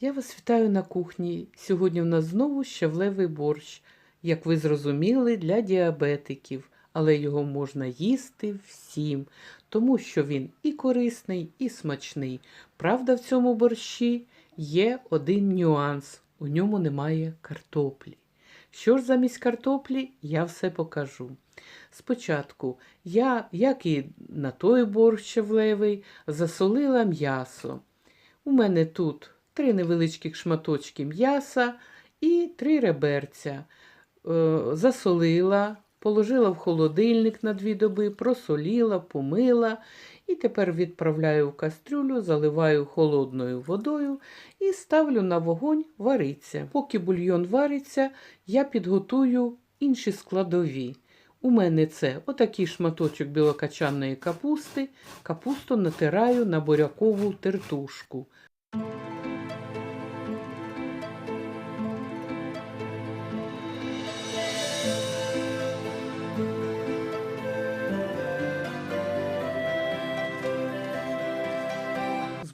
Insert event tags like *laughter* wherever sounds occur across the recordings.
Я вас вітаю на кухні. Сьогодні в нас знову щавлевий борщ, як ви зрозуміли, для діабетиків, але його можна їсти всім, тому що він і корисний, і смачний. Правда, в цьому борщі є один нюанс: у ньому немає картоплі. Що ж замість картоплі, я все покажу. Спочатку я, як і на той борщ щавлевий, засолила м'ясо. У мене тут три невеличких шматочки м'яса і три реберця. Е, засолила, положила в холодильник на дві доби, просоліла, помила. І тепер відправляю в кастрюлю, заливаю холодною водою і ставлю на вогонь вариться. Поки бульйон вариться, я підготую інші складові. У мене це отакий шматочок білокачанної капусти. Капусту натираю на бурякову тертушку.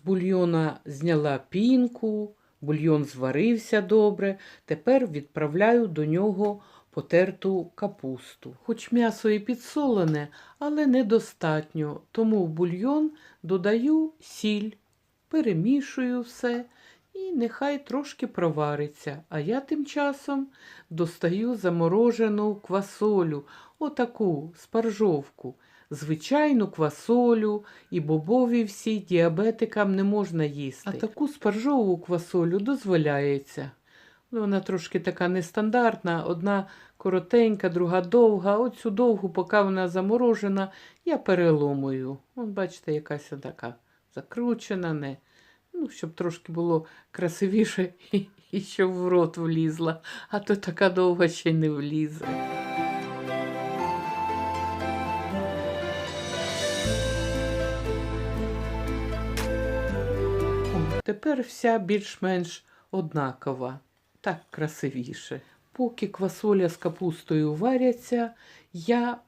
З бульйона зняла пінку, бульйон зварився добре. Тепер відправляю до нього потерту капусту. Хоч м'ясо і підсолене, але недостатньо, тому в бульйон додаю сіль, перемішую все і нехай трошки провариться. А я тим часом достаю заморожену квасолю, отаку спаржовку. Звичайну квасолю і бобові всі діабетикам не можна їсти. А таку спаржову квасолю дозволяється. Ну, Вона трошки така нестандартна, одна коротенька, друга довга. Оцю довгу, поки вона заморожена, я переломую. От бачите, якась така закручена, не. Ну, щоб трошки було красивіше *laughs* і, щоб в рот влізла, а то така довга ще й не влізе. Тепер вся більш-менш однакова, так красивіше. Поки квасоля з капустою варяться, я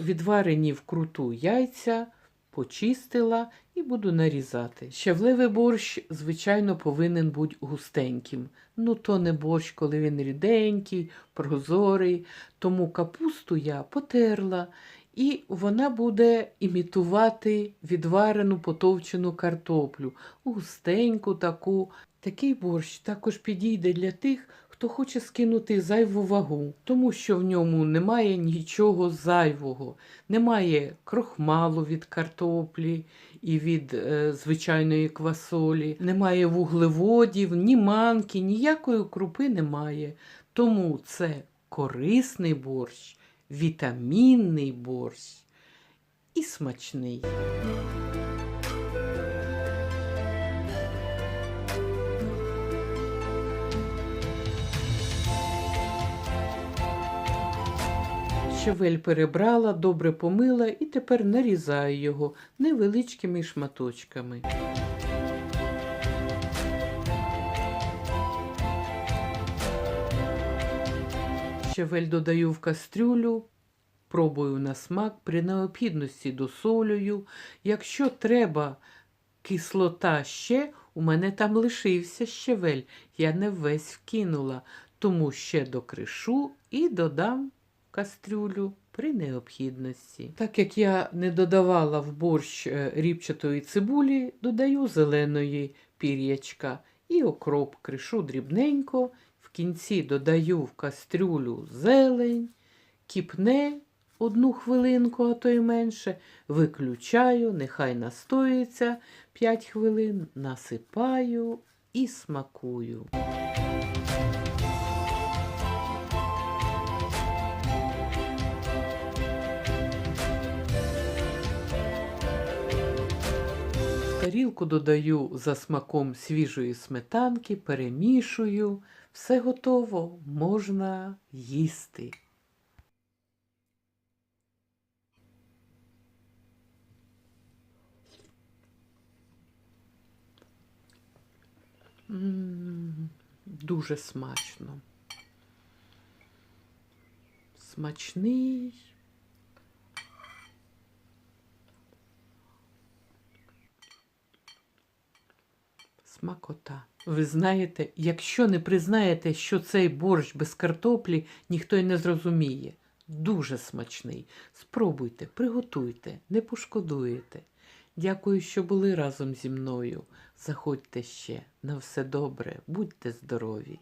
відварені вкруту яйця почистила і буду нарізати. Щавлевий борщ, звичайно, повинен бути густеньким. Ну, то не борщ, коли він ріденький, прозорий. Тому капусту я потерла, і вона буде імітувати відварену потовчену картоплю, густеньку таку. Такий борщ також підійде для тих, хто хоче скинути зайву вагу, тому що в ньому немає нічого зайвого, немає крохмалу від картоплі і від е, звичайної квасолі, немає вуглеводів, ні манки, ніякої крупи немає. Тому це корисний борщ, вітамінний борщ і смачний. Щавель перебрала, добре помила і тепер нарізаю його невеличкими шматочками. Щавель додаю в кастрюлю, пробую на смак, при необхідності досолюю. Якщо треба кислота ще, у мене там лишився щавель, я не весь вкинула, тому ще докришу і додам кастрюлю при необхідності. Так як я не додавала в борщ е, ріпчатої цибулі, додаю зеленої пір'ячка і окроп кришу дрібненько. Кінці додаю в кастрюлю зелень, кіпне одну хвилинку, а то й менше, виключаю, нехай настоїться 5 хвилин, насипаю і смакую. Тарілку додаю за смаком свіжої сметанки, перемішую. Все готово, можна їсти. М, Дуже смачно. Смачний. Смакота. Ви знаєте, якщо не признаєте, що цей борщ без картоплі, ніхто й не зрозуміє. Дуже смачний. Спробуйте, приготуйте, не пошкодуєте. Дякую, що були разом зі мною. Заходьте ще. На все добре, будьте здорові!